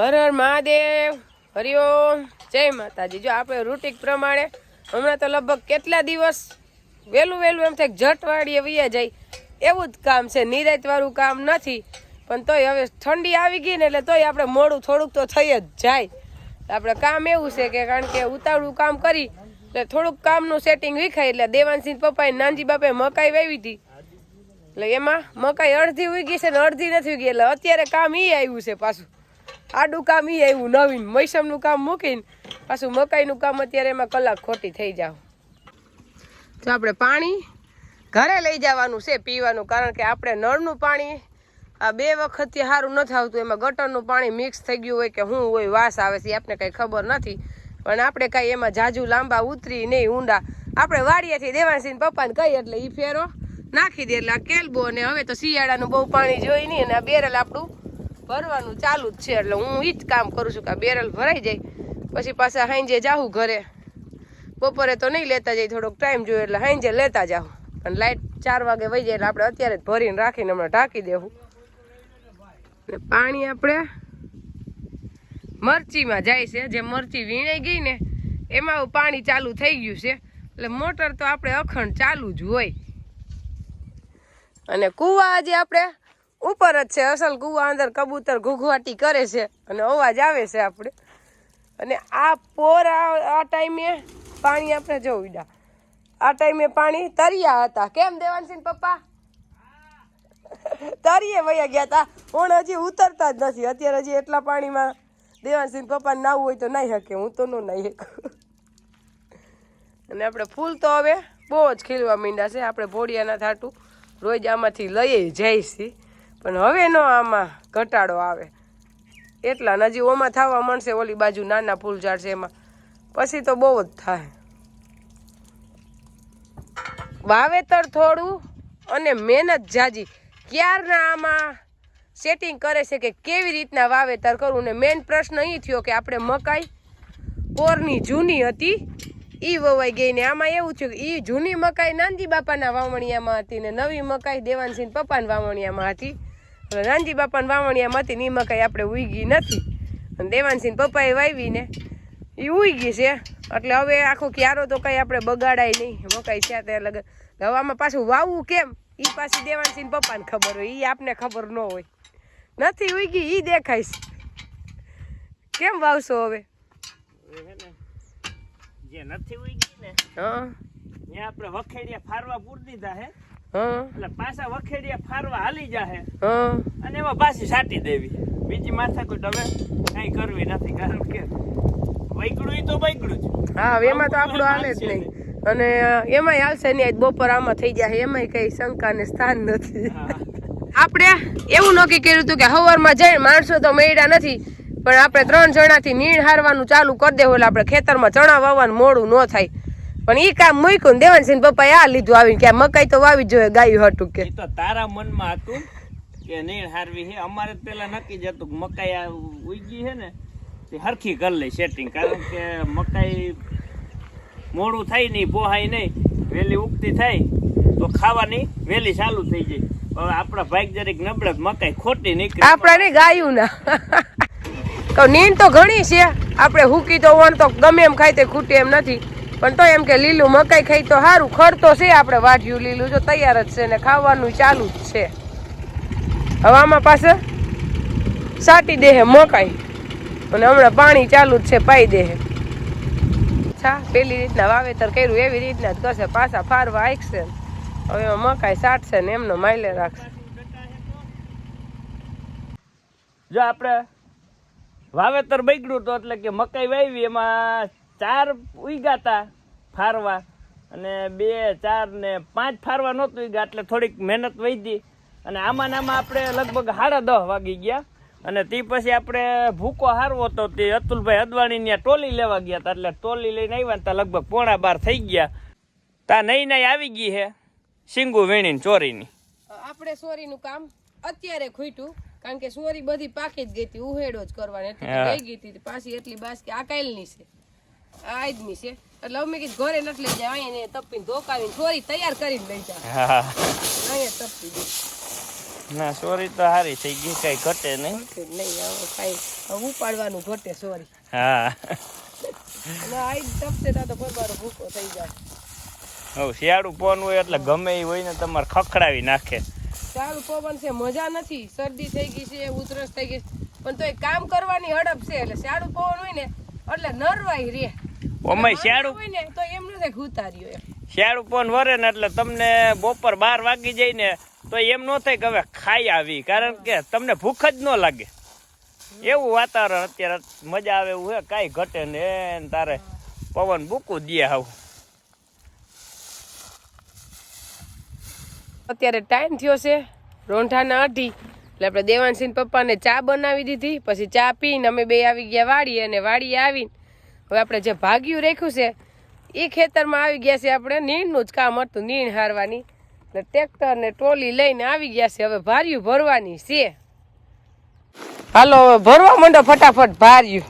હર હર મહાદેવ. હરિઓમ જય માતાજી. જો આપણે રૂટિક પ્રમાણે હમણાં તો લગભગ કેટલા દિવસ વહેલું વહેલું એમ થાય જટવાડીએ વૈયા જાય. એવું જ કામ છે. નિરાયતવાળું કામ નથી. પણ તોય હવે ઠંડી આવી ગઈ ને એટલે તોય આપણે મોડું થોડુંક તો થઈ જ જાય. આપણે કામ એવું છે કે કારણ કે ઉતાવળું કામ કરી એટલે થોડુંક કામનું સેટિંગ વિખાય એટલે દેવાનસિંહ પપ્પાએ નાનજી બાપાએ મકાઈ વાવી હતી. એટલે એમાં મકાઈ અડધી ઉગી છે ને અડધી નથી ઉગી એટલે અત્યારે કામ એ આવ્યું છે પાછું. આડું કામ એ આવ્યું, નવીન. મૈસમનું કામ મૂકીને પાછું મકાઈનું કામ અત્યારે એમાં કલાક ખોટી થઈ જાવ. તો આપણે પાણી ઘરે લઈ જવાનું છે પીવાનું, કારણ કે આપણે નળનું પાણી આ બે વખતથી સારું નથી આવતું. એમાં ગટરનું પાણી મિક્સ થઈ ગયું હોય કે શું હોય, વાસ આવે છે આપણે કંઈ ખબર નથી. પણ આપણે કાંઈ એમાં જાજુ લાંબા ઉતરી નહીં ઊંડા. આપણે વાડીએથી દેવાનસિંહ પપ્પાને કહીએ એટલે એ ફેરો નાખી દે. એટલે આ કેલબો અને હવે તો શિયાળાનું બહુ પાણી જોઈ નહીં અને આ બેરલ આપણું ભરવાનું ચાલુ જ છે, એટલે હું ઈ જ કામ કરું છું કે બેરલ ભરાઈ જાય, પછી પાછા હાંજે જાઉં ઘરે. બપોરે તો નહીં લેતા જાય થોડોક ટાઈમ જોયો એટલે હાંજે લેતા જાઉં અને લાઈટ ચાર વાગે વહી જાય, એટલે આપણે અત્યારે જ ભરીને રાખીને હમણાં ઢાંકી દેવું ને પાણી આપણે મરચીમાં જાય છે, જે મરચી વીણાઈ ગઈ ને, એમાં પાણી ચાલુ થઈ ગયું છે, એટલે મોટર તો આપણે અખંડ ચાલુ જ હોય. અને કૂવા આજે આપણે ઉપર જ છે. અસલ કૂવા અંદર કબૂતર ઘૂઘવાટી કરે છે અને અવાજ આવે છે આપણે અને આ પોર આ ટાઈમે પાણી આપણે જોવું દા આ ટાઈમે પાણી તરિયા હતા. કેમ દેવાનસિંહ પપ્પા? તરીએ વયા ગયા હતા પણ હજી ઉતરતા જ નથી. અત્યારે હજી એટલા પાણીમાં દેવાનસિંહ પપ્પા નાવું હોય તો નાહી શકે. હું તો ન નાહી અને આપણે ફૂલ તો હવે બહુ જ ખીલવા માંડ્યા છે. આપણે ભોળિયાના થાટું રોજ આમાંથી લઈએ છીએ પણ હવે નો આમાં ઘટાડો આવે. એટલા હજી ઓમાં થવા મળશે ઓલી બાજુ નાના ફૂલ ઝાડ છે એમાં. પછી તો બહુ જ થાય. વાવેતર થોડું અને મહેનત જાજી. ક્યારના આમાં સેટિંગ કરે છે કે કેવી રીતના વાવેતર કરવું ને મેઇન પ્રશ્ન એ થયો કે આપણે મકાઈ પોરની જૂની હતી. ઈ વવાઈ ગઈ ને આમાં એવું થયું કે એ જૂની મકાઈ નાનજી બાપાના વાવણિયામાં હતી ને નવી મકાઈ દેવાનસિંહ પપ્પાના વાવણિયામાં હતી. નાનજી બાપાના વાવણિયામાં હતી ને મકાઈ આપણે ઉગી નથી. અને દેવાનસિંહ પપ્પાએ વાવી ને એ ઉગી છે. એટલે હવે આખો ક્યારો તો કંઈ આપણે બગાડાય નહીં. મકાઈ છે તે લગ હવે આમાં પાછું વાવવું કેમ? એ પાછી દેવાનસિંહ પપ્પાને ખબર હોય. એ આપને ખબર ન હોય. નથી ઉગી એ દેખાય છે. કેમ વાવશો હવે? જે નથી ઉગી ને હા. આપણે વખેડિયા ફારવા પૂર દીધા હા એટલે પાછા વખેડિયા ફારવા હાલી જાહે. હા. અને એમાં પાછી સાટી દેવી. બીજી માથાકૂટ હવે કઈ કરવી નથી કારણ કે વૈગડું ઈ તો વૈગડું જ. હા એમાં તો આપણું હાલે જ નહીં. અને એમાંય હાલશે નહીં બપોર આમાં થઈ જાય એમાંય કઈ શંકાને સ્થાન નથી. આપણે એવું નક્કી કર્યું હતું કે હવારમાં જઈ માણસો તો મળ્યા નથી પણ આપણે ત્રણ જણાથી નીણ હારવાનું ચાલુ કરી દેવું એટલે આપણે ખેતરમાં ચણા વાવવાનું મોડું ન થાય. પણ એ કામ મૂક્યું ને દેવાનસિંહ પપ્પાએ આ લીધું આવીને કે મકાઈ તો વાવી જોઈએ ગાયું હતું કે. તો તારા મનમાં હતું કે નહીં હારવી હે. અમારે પેલા નક્કી જ હતું કે મકાઈ ઉગી હે ને તે હરખી કરી લઈ સેટિંગ કારણ કે મકાઈ મોડું થાય નહીં પોહાય નહીં. વહેલી ઉગતી થાય તો ખાવાની વહેલી ચાલુ થઈ જાય. હવે આપણા ભાઈ જરીક નબળે મકાઈ ખોટી નીકળી. આપણાને ગાયું ના. તો નીણ તો ઘણી છે. આપણે હુકી તો વણ તો ગમે એમ ખાય તે ખૂટે એમ નથી. પણ તો એમ કે લીલું મકાઈ ખાઈ તો સારું ખડ છે આપણે વાઢ્યું લીલું, જો તૈયાર જ છે ને ખાવાનું ચાલુ જ છે. હવામાં પાસે સાટી દેહે મકાઈ. અને હમણાં પાણી ચાલુ જ છે, પાઈ દેહે. છા, પેલી રીતના વાવેતર કર્યું, એવી રીતના જ કરશે, પાછા ફારવા આખશે હવે મકાઈ સાટશે ને એમનો માઇલે રાખશે. જો આપણે વાવેતર બગડ્યું તો એટલે કે મકાઈ વાવી એમાં ચાર ઉગાતા ફારવા. અને બે ચાર ને પાંચ ફારવા નહોતું ગયા એટલે થોડીક મહેનત વધી અને આમાં આમાં આપણે લગભગ સાડા દસ વાગી ગયા. અને તે પછી આપણે ભૂકો હારવો હતો તે અતુલભાઈ અદવાણી ત્યાં ટોલી લેવા ગયા હતા એટલે ટોલી લઈને આવ્યા ત્યાં લગભગ પોણા બાર થઈ ગયા. તા નહીં નહીં આવી ગઈ હે સિંગુ વીણીને ચોરીની. આપણે ચોરીનું કામ અત્યારે ખૂટ્યું કારણ કે સોરી બધી પાકી જ ગઈ હતી ઉહેડો જ કરવાની એટલે હા. ગઈ હતી પાછી એટલી બાસ કે આ કાલની છે. આ આજની છે. એટલે અમે કીધું ઘરે નથી લઈ જાય અહીંયા તપીને ધોકાવીને સોરી તૈયાર કરીને લઈ જાય અહીંયા તપી દે ના સોરી તો સારી થઈ ગઈ કઈ ઘટે નહીં. નહીં હવે કઈ ઉપાડવાનું ઘટે સોરી. હા. આઈ તપશે તો બરબારો ભૂકો થઈ જાય. હવે શિયાળું પવન હોય એટલે ગમે એ હોય ને તમારે ખખડાવી નાખે. સારું પવન છે મજા નથી. શરદી થઈ ગઈ છે ઉધરસ થઈ ગઈ છે. પણ તો કામ કરવાની હડપ છે એટલે સારું પવન હોય ને એટલે નરવાઈ રે. ઓમાય શિયાળું હોય ને તો એમ નથી ઉતાર્યો એમ. શિયાળું પોન વરે ને એટલે તમને બપોર બાર વાગી જાય ને તો એમ ન થાય કે હવે ખાઈ આવી. કારણ કે તમને ભૂખ જ ન લાગે. એવું વાતાવરણ અત્યારે મજા આવે એવું હે કાંઈ ઘટે ને તારે પવન બૂકું દે આવું અત્યારે ટાઈમ થયો છે રોંઠાના અઢી. એટલે આપણે દેવાનસિંહ પપ્પાને ચા બનાવી દીધી પછી ચા પીને અમે બે આવી ગયા વાડીએ અને વાડીએ આવીને હવે આપણે જે ભાગ્યું રાખ્યું છે એ ખેતરમાં આવી ગયા છે આપણે નીણનું જ કામ હતું નીણ હારવાની. એટલે ટ્રેક્ટર ને ટ્રોલી લઈને આવી ગયા છે હવે ભાર્યું ભરવાની છે. હાલો હવે ભરવા માંડો ફટાફટ ભાર્યું.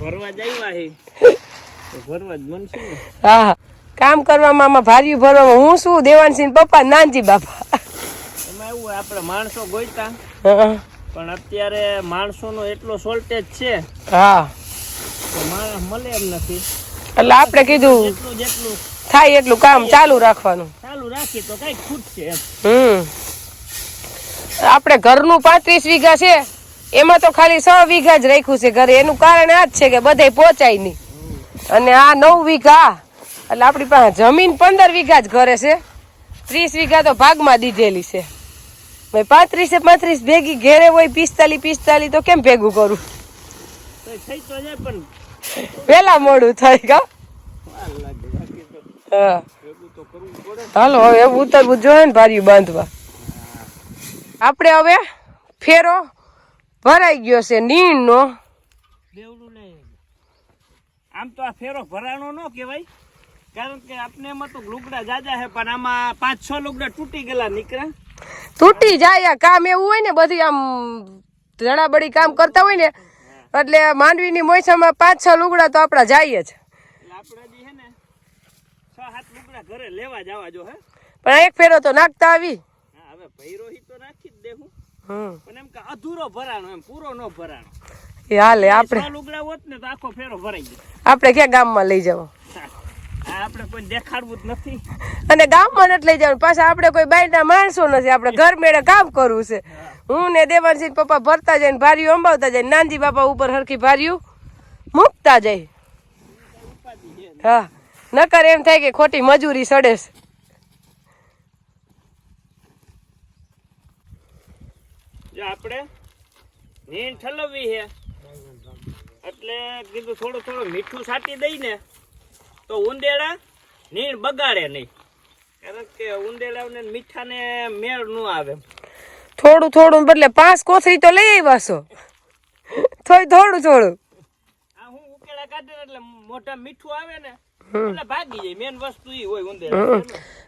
ભરવા હા. કામ કરવામાં ભાર્યું ભરવામાં હું શું? દેવાનસિંહ પપ્પા નાનજી બાપા. હોય, આપણે માણસો ગોઈતા પણ અત્યારે માણસોનો એટલો શોર્ટેજ છે હા. માણસ મળે એમ નથી. એટલે આપણે કીધું જેટલું જેટલું થાય એટલું કામ ચાલુ રાખવાનું. ચાલુ રાખી તો કઈ ખૂટશે હમ. આપણે ઘરનું પાંત્રીસ વીઘા છે એમાં તો ખાલી છ વીઘા જ રાખ્યું છે ઘરે. એનું કારણ આ જ છે કે બધે પહોંચાય નહીં. અને આ નવ વીઘા એટલે આપણી પાસે જમીન પંદર વીઘા જ ઘરે છે. ત્રીસ વીઘા તો ભાગમાં દીધેલી છે. ભાઈ પાંત્રીસે પાંત્રીસ ભેગી ઘેરે હોય પિસ્તાલી પિસ્તાલી તો કેમ ભેગું કરું? તો થઈ તો પણ વેલા મોડું થાય કા? હાલો હવે એવું ઉતરવું જોઈએ ને ભાર્યું બાંધવા. આપણે હવે ફેરો ભરાઈ ગયો છે બેવડું નહીં. આમ તો આ ફેરો ભરાણો ન કહેવાય કારણ કે આપણે એમાં તો લુગડા જાજા છે પણ આમાં પાંચ છ લુગડા તૂટી ગયેલા નીકળ્યા. તૂટી જાય આ કામ એવું હોય ને બધી આમ જણાબડી કામ કરતા હોય ને એટલે માંડવીની મોસમમાં પાંચ છ લુગડા તો આપણા જાય જ. પણ એક ફેરો તો નાખતા આવી. આપણે લુગડા હોત ને તો આખો ફેરો ભરાઈ જાય આપણે ક્યાં ગામમાં લઈ જવો આપણે કોઈ દેખાડવું જ નથી. અને ગામમાં નથી લઈ જવાનું. પાછા આપણે કોઈ બાયના માણસો નથી. આપણે ઘર મેળે કામ કરવું છે. હું. ને દેવાનસિંહ પપ્પા ભરતા જાય ને ભાર્યું અંબાવતા જાય નાનજી બાપા ઉપર હરખી ભાર્યું મૂકતા જાય. હા. નકર એમ થાય કે ખોટી મજૂરી સડે છે. આપણે નીણ ઠલવવી છે. એટલે કીધું થોડું થોડું મીઠું છાંટી દઈ ને તો ઉંદેડા નીણ બગાડે નહીં. કારણ કે ઉંદેડાને મીઠાને મેળ ન આવે. થોડું થોડું બદલે પાંચ કોથળી તો લઈ આવ્યા છો. થોડું થોડું થોડું. આ હું ઉકેલા કાઢે એટલે મોટા મીઠું આવે ને એટલે ભાગી જાય. મેન વસ્તુ ઈ હોય ઉંદેડા.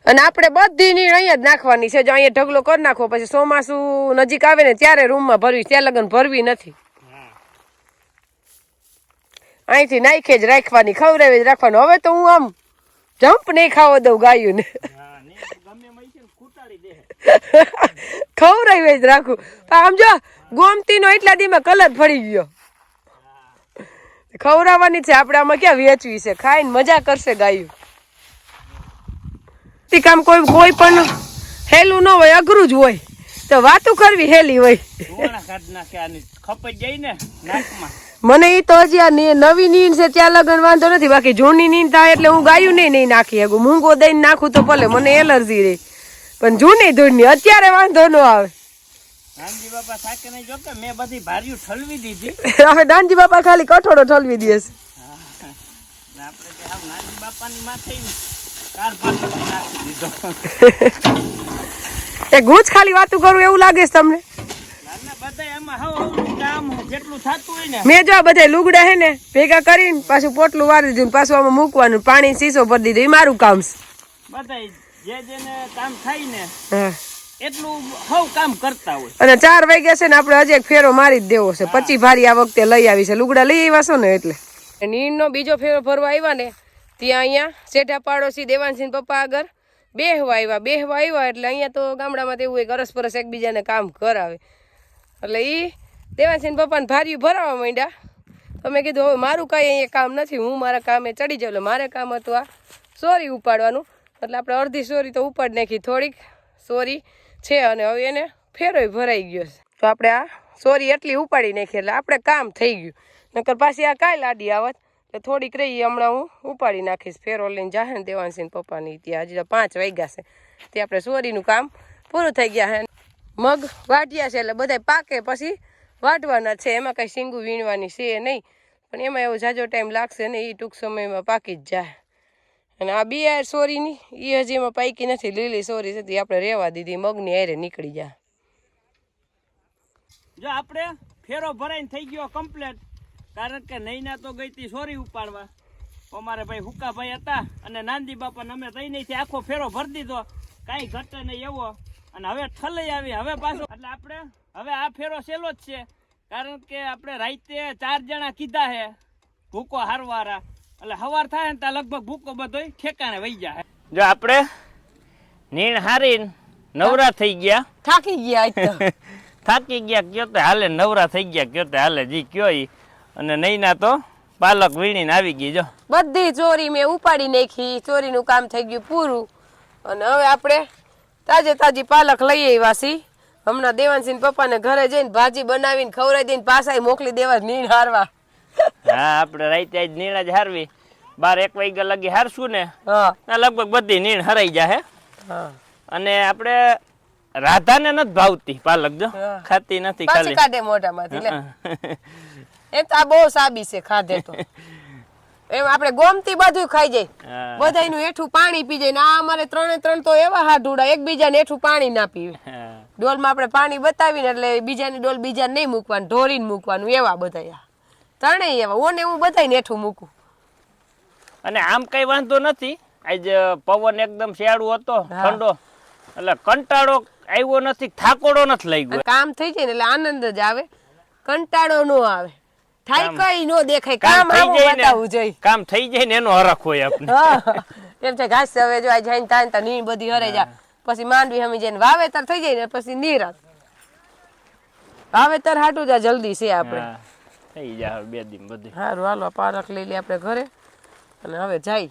અને આપણે બધી નીણ અહીંયા જ નાખવાની છે. જો અહીંયા ઢગલો કરી નાખો પછી ચોમાસું નજીક આવે ને ત્યારે રૂમમાં ભરવી. ત્યાં લગન ભરવી નથી. અહીંથી નાખે જ રાખવાની ખવડાવી જ રાખવાનું. હવે તો હું આમ જમ્પ નહીં ખાવા દઉં ગાયું ને ને ખવડાવી જ રાખું. આમ જો ગોમતીનો એટલા દીમાં કલર ફરી ગયો. ખવડાવવાની છે આપણે આમાં ક્યાં વેચવી છે? ખાઈને મજા કરશે ગાયું. કામ કોઈ કોઈ પણ હેલું ન હોય અઘરું જ હોય. તો વાતું કરવી હેલી હોય. ખપાઈ જાય ને નાકમાં. મને એ તો હજી આ નવી નીંદ છે ત્યાં લગન વાંધો નથી બાકી જૂની નીંદ થાય એટલે હું ગાયું નહીં નહીં નાખી શકું. મૂંગો દઈને નાખું તો ભલે મને એલર્જી રહી. પણ જૂની ધૂળની અત્યારે વાંધો ન આવે. રામજી બાપા સાકે નહીં જો મેં બધી ભાર્યું ઠલવી દીધી. હવે દાનજી બાપા ખાલી કઠોળો ઠલવી દે છે. આપણે કે હાવ નાનજી બાપાની માથે કાર પાછળ નાખી દીધો. એ ગુજ ખાલી વાતું કરું એવું લાગે છે તમને? મેં જો બધા લુગડા હે ને ભેગા કરીને પાછું પોટલું વારી દીધું પાછું આમાં મૂકવાનું પાણી શીશો ભરી દીધું એ મારું કામ છે. બધા જે જેને કામ થાય ને એટલું હવ કામ કરતા હોય. અને ચાર વાગ્યા છે ને આપણે હજી એક ફેરો મારી જ દેવો છે. પચી ભારી આ વખતે લઈ આવી છે. લુગડા લઈ આવ્યા છો ને એટલે? નીણનો બીજો ફેરો ભરવા આવ્યા ને ત્યાં અહીંયા શેઠા પાડોશી દેવાનસિંહ પપ્પા આગળ બેહવા આવ્યા. બેહવા આવ્યા એટલે અહીંયા તો ગામડામાં તો એવું હોય કે અરસ પરસ એકબીજાને કામ કરાવે. એટલે એ દેવાસીને પપ્પાને ભાર્યું ભરાવા માંડ્યા. તો મેં કીધું, હવે મારું કાંઈ અહીંયા કામ નથી, હું મારા કામે ચડી જાઉં. એટલે મારે કામ હતું આ સોરી ઉપાડવાનું. એટલે આપણે અડધી સોરી તો ઉપાડી નાખી થોડીક. સોરી છે અને હવે એને ફેરોય ભરાઈ ગયો છે. તો આપણે આ સોરી એટલી ઉપાડી નાખી, એટલે આપણે કામ થઈ ગયું. નકર પાછી આ કાંઈ લાડી આવત. એટલે થોડીક રહી હમણાં હું ઉપાડી નાખીશ ફેરો લઈને. જાહે દેવાંશીન પપ્પાની ત્યાં હજી પાંચ વાગ્યા છે. તે આપણે સોરીનું કામ પૂરું થઈ ગયા છે મગ વાટ્યા છે એટલે બધા પાકે પછી વાટવાના છે. એમાં કંઈ શીંગું વીણવાની છે નહીં. પણ એમાં એવો જાજો ટાઈમ લાગશે ને એ ટૂંક સમયમાં પાકી જ જાય. અને આ બિયાર સોરીની એ હજી એમાં પાકી નથી. લીલી સોરી છે આપણે રહેવા દીધી. મગની હારે નીકળી જાય જો આપણે ફેરો ભરાઈને થઈ ગયો કમ્પ્લેટ કારણ કે નૈના તો ગઈ હતી સોરી ઉપાડવા. અમારે ભાઈ હુકાભાઈ હતા અને નાંદી બાપાને અમે તઈ નહીં આખો ફેરો ભરી દીધો. કાંઈ ઘટે નહીં એવો. અને હવે ઠલઈ આવી. હવે પાછો એટલે આપણે હવે આ ફેરો સહેલો જ છે. કારણ કે આપણે રાતે ચાર જણા કીધા હે ભૂકો હારવારા. એટલે હવાર થાય ને ત્યાં લગભગ ભૂકો બધોય ઠેકાણે વહી જાય. જો આપણે નીણ હારીને નવરા થઈ ગયા. થાકી ગયા થાકી ગયા કયો તે હાલે નવરા થઈ ગયા કયો તે હાલે જી કયો ઈ. અને નૈના તો પાલક વીણીને આવી ગઈ જો. બધી ચોરી મેં ઉપાડી નાખી. ચોરીનું કામ થઈ ગયું પૂરું. અને હવે આપણે તાજે તાજી પાલક લઈ આવ્યા છીએ હમણાં દેવાનસિંહ પપ્પાને ઘરે જઈને ભાજી બનાવીને ખવડાવી દઈને પાછા મોકલી દેવા નીણ હારવા. હા આપણે રાતે જ નીણ જ હારવી. બાર એક વાગ્યા લગી હારશું ને હા. લગભગ બધી નીણ હરાઈ જાહે હા. અને આપણે રાધાને નથી ભાવતી પાલક જો ખાતી નથી ખાલી. કાઢે મોઢામાંથી લે. એમ તો આ બહુ સાબી છે ખાધે તો. એમ આપણે ગોમતી બધું ખાઈ જાય. બધા બધાયનું હેઠું પાણી પી જાય ને આ અમારે ત્રણે ત્રણ તો એવા હાડુડા એકબીજાને હેઠું પાણી ના પીવે. ડોલમાં આપણે પાણી બતાવીને એટલે બીજાની ડોલ બીજા નહીં મૂકવાનું ઢોરીને મૂકવાનું એવા બધા ત્રણેય એવા ઓને હું બધાય હેઠું મૂકું. અને આમ કઈ વાંધો નથી. આજ પવન એકદમ શિયાળો હતો ઠંડો. એટલે કંટાળો આવ્યો નથી થાકોડો નથી લઈ ગયો કામ થઈ જાય ને એટલે આનંદ જ આવે. કંટાળો નો આવે. થાય કઈ નો દેખાય. કામ કામ આવું બતાવવું જોઈએ. કામ થઈ જાય ને એનો હરખ હોય આપણે. એમ છે ઘાસ હવે જો આ જઈને તાન તો નીણ બધી હરે જા પછી માંડવી હમી જાય ને વાવેતર થઈ જાય ને પછી નિરાત વાવેતર હાટું જા જલ્દી છે આપણે. થઈ જાય હવે બે દિન બધી. હારું હાલો પારક લઈ લે આપણે ઘરે. અને હવે જાય.